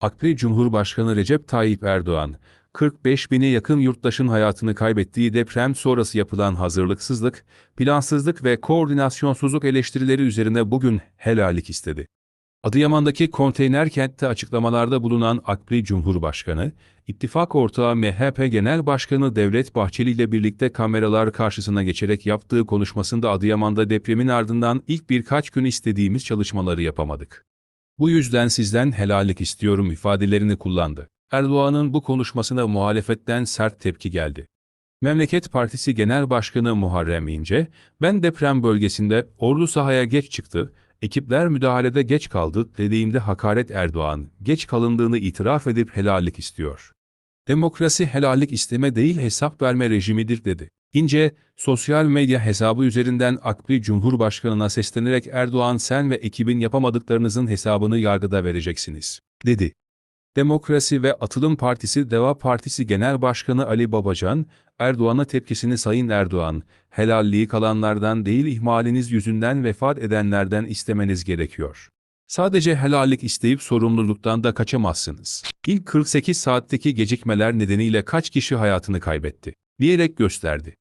AKP Cumhurbaşkanı Recep Tayyip Erdoğan, 45 bine yakın yurttaşın hayatını kaybettiği deprem sonrası yapılan hazırlıksızlık, plansızlık ve koordinasyonsuzluk eleştirileri üzerine bugün helallik istedi. Adıyaman'daki konteyner kentte açıklamalarda bulunan AKP Cumhurbaşkanı, ittifak ortağı MHP Genel Başkanı Devlet Bahçeli ile birlikte kameralar karşısına geçerek yaptığı konuşmasında Adıyaman'da depremin ardından ilk birkaç gün istediğimiz çalışmaları yapamadık. Bu yüzden sizden helallik istiyorum ifadelerini kullandı. Erdoğan'ın bu konuşmasına muhalefetten sert tepki geldi. Memleket Partisi Genel Başkanı Muharrem İnce, ben deprem bölgesinde ordu sahaya geç çıktı, ekipler müdahalede geç kaldı dediğimde hakaret Erdoğan, geç kalındığını itiraf edip helallik istiyor. Demokrasi helallik isteme değil hesap verme rejimidir dedi. İnce, sosyal medya hesabı üzerinden AKP Cumhurbaşkanı'na seslenerek Erdoğan sen ve ekibin yapamadıklarınızın hesabını yargıda vereceksiniz, dedi. Demokrasi ve Atılım Partisi Deva Partisi Genel Başkanı Ali Babacan, Erdoğan'a tepkisini Sayın Erdoğan, helalliği kalanlardan değil ihmaliniz yüzünden vefat edenlerden istemeniz gerekiyor. Sadece helallik isteyip sorumluluktan da kaçamazsınız. İlk 48 saatteki gecikmeler nedeniyle kaç kişi hayatını kaybetti, diyerek gösterdi.